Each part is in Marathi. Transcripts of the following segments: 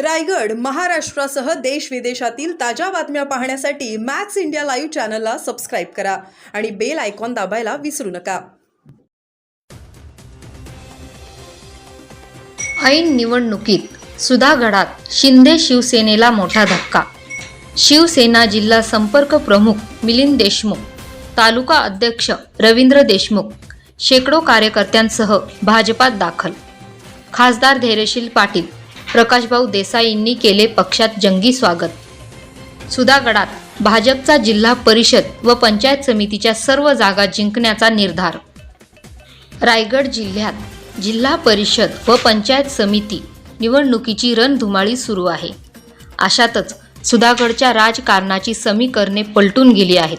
रायगड महाराष्ट्रासह देश विदेशातील ताज्या बातम्या पाहण्यासाठी मॅक्स इंडिया लाईव्ह चॅनलला सबस्क्राईब करा आणि बेल आयकॉन दाबायला विसरू नका. ऐन निवडणुकीत सुधागडात शिंदे शिवसेनेला मोठा धक्का. शिवसेना जिल्हा संपर्क प्रमुख मिलिंद देशमुख तालुका अध्यक्ष रवींद्र देशमुख शेकडो कार्यकर्त्यांसह भाजपात दाखल. खासदार धैर्यशील पाटील प्रकाशभाऊ देसाईंनी केले पक्षात जंगी स्वागत. सुधागडात भाजपचा जिल्हा परिषद व पंचायत समितीच्या सर्व जागा जिंकण्याचा निर्धार. रायगड जिल्ह्यात जिल्हा परिषद व पंचायत समिती निवडणुकीची रणधुमाळी सुरू आहे. अशातच सुधागडच्या राजकारणाची समीकरणे पलटून गेली आहेत.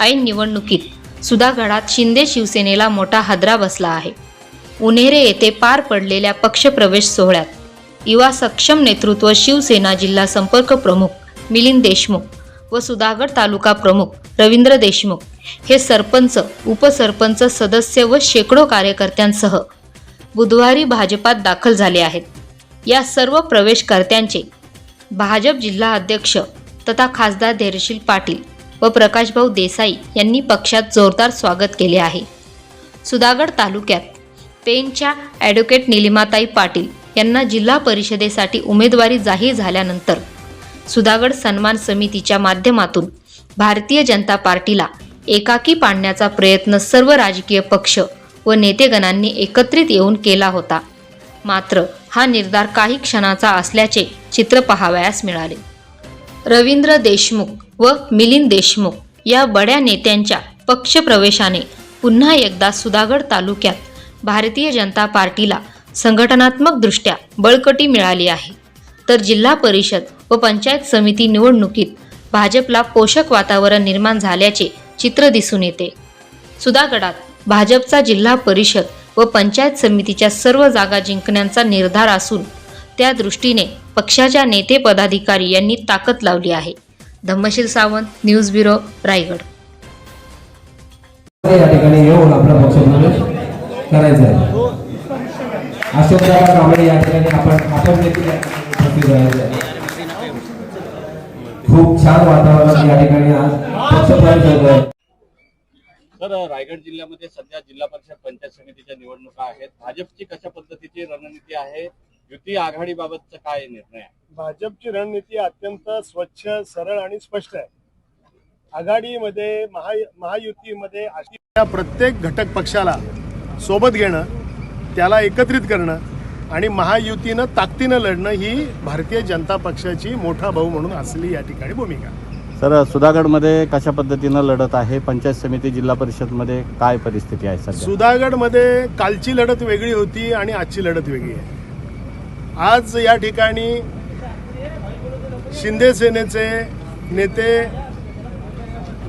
ऐन निवडणुकीत सुधागडात शिंदे शिवसेनेला मोठा हादरा बसला आहे. उन्हेरे येथे पार पडलेल्या पक्षप्रवेश सोहळ्यात युवा सक्षम नेतृत्व शिवसेना जिल्हा संपर्क प्रमुख मिलिंद देशमुख व सुधागड तालुका प्रमुख रवींद्र देशमुख हे सरपंच उपसरपंच सदस्य व शेकडो कार्यकर्त्यांसह बुधवारी भाजपात दाखल झाले आहेत. या सर्व प्रवेशकर्त्यांचे भाजप जिल्हा अध्यक्ष तथा खासदार धैर्यशील पाटील व प्रकाशभाऊ देसाई यांनी पक्षात जोरदार स्वागत केले आहे. सुधागड तालुक्यात पेनच्या ॲडव्होकेट निलिमाताई पाटील यांना जिल्हा परिषदेसाठी उमेदवारी जाहीर झाल्यानंतर सुधागड सन्मान समितीच्या माध्यमातून भारतीय जनता पार्टीला एकाकी पाडण्याचा प्रयत्न सर्व राजकीय पक्ष व नेतेगणांनी एकत्रित येऊन केला होता. मात्र हा निर्धार काही क्षणाचा असल्याचे चित्र पाहावयास मिळाले. रवींद्र देशमुख व मिलिंद देशमुख या बड्या नेत्यांच्या पक्षप्रवेशाने पुन्हा एकदा सुधागड तालुक्यात भारतीय जनता पार्टीला संघटनात्मकदृष्ट्या बळकटी मिळाली आहे. तर जिल्हा परिषद व पंचायत समिती निवडणुकीत भाजपला पोषक वातावरण निर्माण झाल्याचे चित्र दिसून येते. सुधागडात भाजपचा जिल्हा परिषद व पंचायत समितीच्या सर्व जागा जिंकण्याचा निर्धार असून त्या दृष्टीने पक्षाच्या नेते पदाधिकारी यांनी ताकद लावली आहे. Dhammasheel Sawant news bureau Raigad. या ठिकाणी येऊन आपला पक्ष करायचा आहे. अशोकदादा कांबळे या ठिकाणी आपण आपण देखील उपस्थित राहायचे. खूप छान वातावरण या ठिकाणी आज पक्ष प्रवेश होत आहे तर रायगड जिल्ह्यामध्ये सध्या जिल्हा परिषद पंचायत समितीच्या निवडणुका आहेत. भाजपची कशा पद्धतीची रणनीती आहे? युती आघाडीबाबतचा काय निर्णय आहे? भाजपची रणनीती अत्यंत स्वच्छ सरळ आणि स्पष्ट आहे. आघाडीमध्ये महा महायुतीमध्ये अशी प्रत्येक घटक पक्षाला सोबत घेणं त्याला एकत्रित करणं आणि महायुतीनं ताकदीनं लढणं ही भारतीय जनता पक्षाची मोठा भाऊ म्हणून असलेली या ठिकाणी भूमिका. सर सुधागडमध्ये कशा पद्धतीनं लढत आहे? पंचायत समिती जिल्हा परिषदमध्ये काय परिस्थिती आहे सध्या? सुधागडमध्ये कालची लढत वेगळी होती आणि आजची लढत वेगळी आहे. आज या ठिकाणी शिंदे सेनेचे नेते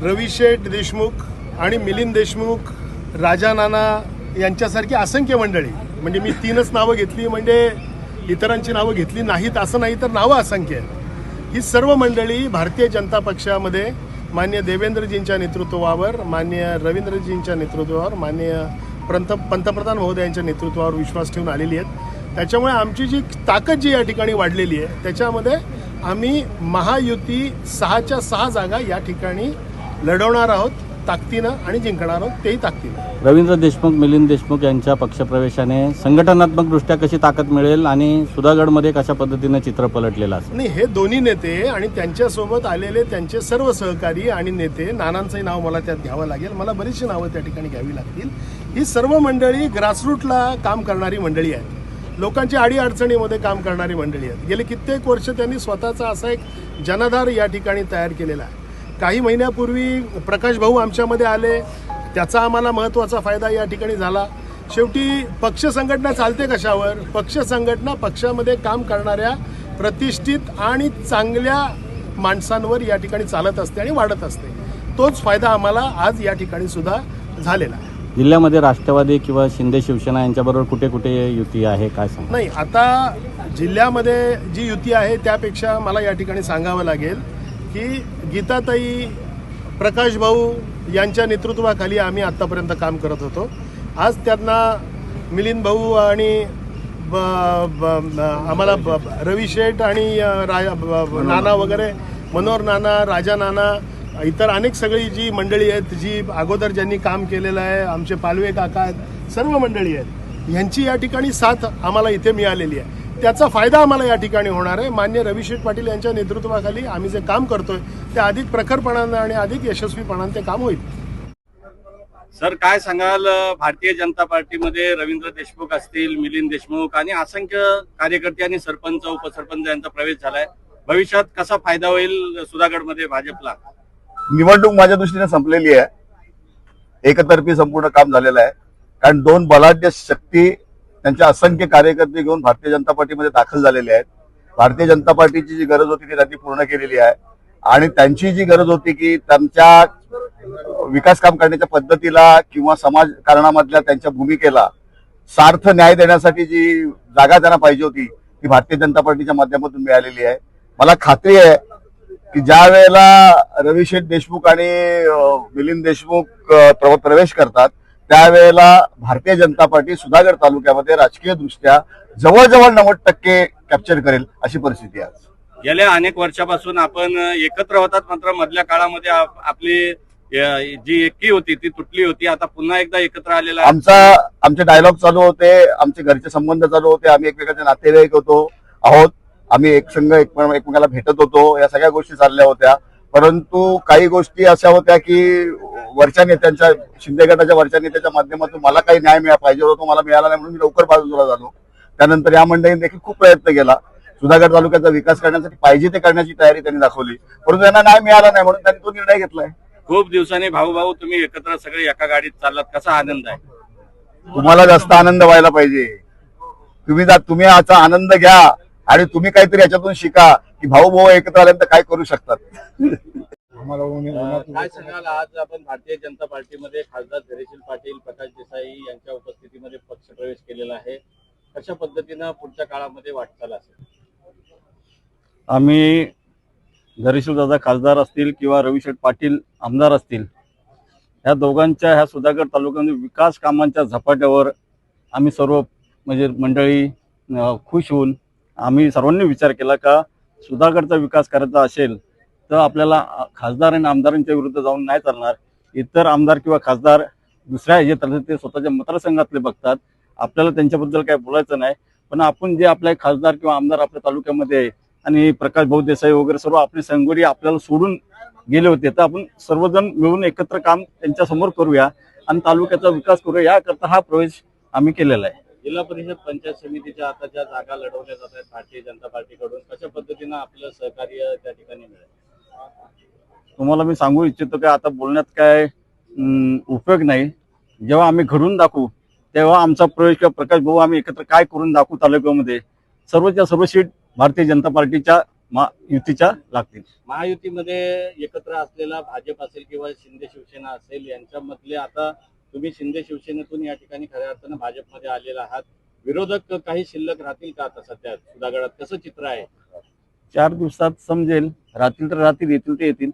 रविशेठ देशमुख आणि मिलिंद देशमुख राजा नाना यांच्यासारखी असंख्य मंडळी म्हणजे मी तीनच नावं घेतली म्हणजे इतरांची नावं घेतली नाहीत असं नाही तर नावं असंख्य आहेत. ही सर्व मंडळी भारतीय जनता पक्षामध्ये मान्य देवेंद्रजींच्या नेतृत्वावर मान्य रवींद्रजींच्या नेतृत्वावर मान्य पंत पंतप्रधान महोदयांच्या नेतृत्वावर विश्वास ठेवून आलेली आहेत. त्याच्यामुळे आमची जी ताकद जी या ठिकाणी वाढलेली आहे त्याच्यामध्ये आम्ही महायुती सहाच्या सहा जागा या ठिकाणी लढवणार आहोत ताकदीनं आणि जिंकणार आहोत तेही ताकदीनं. रवींद्र देशमुख मिलिंद देशमुख यांच्या पक्षप्रवेशाने संघटनात्मकदृष्ट्या कशी ताकद मिळेल आणि सुधागडमध्ये कशा पद्धतीनं चित्र पलटलेलं असेल? नाही हे दोन्ही नेते आणि त्यांच्यासोबत आलेले त्यांचे सर्व सहकारी आणि नेते नानांचंही नाव मला त्यात घ्यावं लागेल. मला बरीचशी नावं त्या ठिकाणी घ्यावी लागतील. ही सर्व मंडळी ग्रासरूटला काम करणारी मंडळी आहेत. लोकांच्या अडीअडचणीमध्ये काम करणारी मंडळी आहेत. गेले कित्येक वर्ष त्यांनी स्वतःचा असा एक जनधार या ठिकाणी तयार केलेला आहे. काही महिन्यापूर्वी प्रकाश भाऊ आमच्यामध्ये आले. त्याचा आम्हाला महत्त्वाचा फायदा या ठिकाणी झाला. शेवटी पक्ष संघटना चालते कशावर? पक्ष संघटना पक्षामध्ये काम करणाऱ्या प्रतिष्ठित आणि चांगल्या माणसांवर या ठिकाणी चालत असते आणि वाढत असते. तोच फायदा आम्हाला आज या ठिकाणी सुद्धा झालेला आहे. जिल्ह्यामध्ये राष्ट्रवादी किंवा शिंदे शिवसेना यांच्याबरोबर कुठे कुठे युती आहे? काय सांग? नाही आता जिल्ह्यामध्ये जी युती आहे त्यापेक्षा मला या ठिकाणी सांगावं लागेल की गीताताई प्रकाश भाऊ यांच्या नेतृत्वाखाली आम्ही आत्तापर्यंत काम करत होतो. आज त्यांना मिलिंद भाऊ आणि ब- आम्हाला रवी शेठ आणि रा- नाना वगैरे मनोहर नाना राजा नाना इतर अनेक सगळी जी मंडळी आहेत जी अगोदर ज्यांनी काम केलेलं आहे आमचे पालवे काका आहेत सर्व मंडळी आहेत ह्यांची या ठिकाणी साथ आम्हाला इथे मिळालेली आहे. त्याचा फायदा आम्हाला या ठिकाणी होणार आहे. मान्य रविशेठ पाटील यांच्या नेतृत्वाखाली आम्ही जे काम करतोय ते अधिक प्रखरपणानं आणि अधिक यशस्वीपणानं ते काम होईल. सर काय सांगाल भारतीय जनता पार्टीमध्ये रवींद्र देशमुख असतील मिलिंद देशमुख आणि असंख्य कार्यकर्ते आणि सरपंच उपसरपंच यांचा प्रवेश झालाय. भविष्यात कसा फायदा होईल सुधागडमध्ये भाजपला? निवडणूक माझ्या दृष्टीने संपलेली आहे. एकतर्फी संपूर्ण काम झालेलं आहे. कारण दोन बलाढ्य शक्ती त्यांच्या असंख्य कार्यकर्ते घेऊन भारतीय जनता पार्टीमध्ये दाखल झालेले आहेत. भारतीय जनता पार्टीची जी गरज होती ती त्यांनी पूर्ण केलेली आहे. आणि त्यांची जी गरज होती की त्यांच्या विकास काम करण्याच्या पद्धतीला किंवा समाजकारणामधल्या त्यांच्या भूमिकेला सार्थ न्याय देण्यासाठी जी जागा त्यांना पाहिजे होती ती भारतीय जनता पार्टीच्या माध्यमातून मिळालेली आहे. मला खात्री आहे की ज्या वेळेला रविशेठ देशमुख आणि मिलिंद देशमुख प्रवेश करतात त्यावेळेला भारतीय जनता पार्टी सुधागड तालुक्यामध्ये राजकीय दृष्ट्या जवळजवळ नव्वद टक्के कॅप्चर करेल अशी परिस्थिती आज. गेल्या अनेक वर्षापासून आपण एकत्र होतात मात्र मधल्या काळामध्ये आप- आपली जी एकी होती ती तुटली होती आता पुन्हा एकदा एकत्र आलेला. आमचा आमचे डायलॉग चालू होते आमचे घरचे संबंध चालू होते आम्ही एकमेकांचे नातेवाईक होतो आहोत आम्ही एक संघ एक- एकमेकाला भेटत होतो या सगळ्या गोष्टी चालल्या होत्या परंतु काही गोष्टी अशा होत्या की वरच्या नेत्यांच्या शिंदे गटाच्या वरच्या नेत्याच्या माध्यमातून मला काही न्याय मिळा पाहिजे होता तो मला मिळाला नाही म्हणून मी लवकर बाजूला झालो. त्यानंतर या मंडळीने देखील खूप प्रयत्न केला. सुधागड तालुक्याचा विकास करण्यासाठी पाहिजे ते करण्याची तयारी त्यांनी दाखवली. परंतु त्यांना न्याय मिळाला नाही म्हणून त्यांनी तो निर्णय घेतलाय. खूप दिवसांनी भाऊ भाऊ तुम्ही एकत्र सगळे एका गाडीत चाललात. कसा आनंद आहे? तुम्हाला जास्त आनंद व्हायला पाहिजे. तुम्ही जा तुम्ही याचा आनंद घ्या. आणि तुम्ही काहीतरी याच्यातून शिका की भाऊ भाऊ एकत्र आल्यानंतर काय करू शकतात? काय सांगाल? आज आपण भारतीय जनता पार्टीमध्ये खासदार धैर्यशील पाटील प्रकाश देसाई यांच्या उपस्थितीमध्ये पक्षप्रवेश केलेला आहे. कशा पद्धतीनं पुढच्या काळामध्ये वाटचाल असेल? आम्ही धरीशील दादा खासदार असतील किंवा रविशेठ पाटील आमदार असतील ह्या दोघांच्या ह्या सुधागड तालुक्यामध्ये विकास कामांच्या झपाट्यावर आम्ही सर्व म्हणजे मंडळी खुश होऊन आम्ही सर्वांनी विचार केला का सुधागडचा विकास करायचा असेल तर आपल्याला खासदार आणि आमदारांच्या विरुद्ध जाऊन नाही चालणार. इतर आमदार किंवा खासदार दुसऱ्या ह्याच्यात आले ते स्वतःच्या मतदारसंघातले बघतात. आपल्याला त्यांच्याबद्दल काही बोलायचं नाही. पण आपण जे आपले खासदार किंवा आमदार आपल्या तालुक्यामध्ये आहे आणि प्रकाश भाऊ देसाई वगैरे सर्व आपली संगोरी आपल्याला सोडून गेले होते तर आपण सर्वजण मिळून एकत्र काम त्यांच्यासमोर करूया आणि तालुक्याचा विकास करूया. याकरता हा प्रवेश आम्ही केलेला आहे. जिल्हा परिषद पंचायत समितीच्या आता ज्या जागा लढवल्या जात आहेत भारतीय जनता पार्टीकडून कशा पद्धतीनं आपलं सहकार्य त्या ठिकाणी मिळेल? तुम्हाला मी सांगू इच्छितो की आता बोलण्यात काय उपयोग नाही. जेव्हा आम्ही घडून दाखवू तेव्हा आमचा प्रवेश किंवा प्रकाश भाऊ आम्ही एकत्र काय करून दाखवू तालुक्यामध्ये. सर्वच्या सर्व सीट भारतीय जनता पार्टीच्या युतीच्या लागतील. महायुतीमध्ये एकत्र असलेला भाजप असेल किंवा शिंदे शिवसेना असेल यांच्यामधले आता तुम्ही शिंदे शिवसेनेतून या ठिकाणी खऱ्या अर्थानं भाजपमध्ये आलेला आहात. विरोधक काही शिल्लक राहतील का आता सध्या? सुधागडात कसं चित्र आहे? चार दिवसात समजेल. राहतील तर राहतील येतील ते येतील.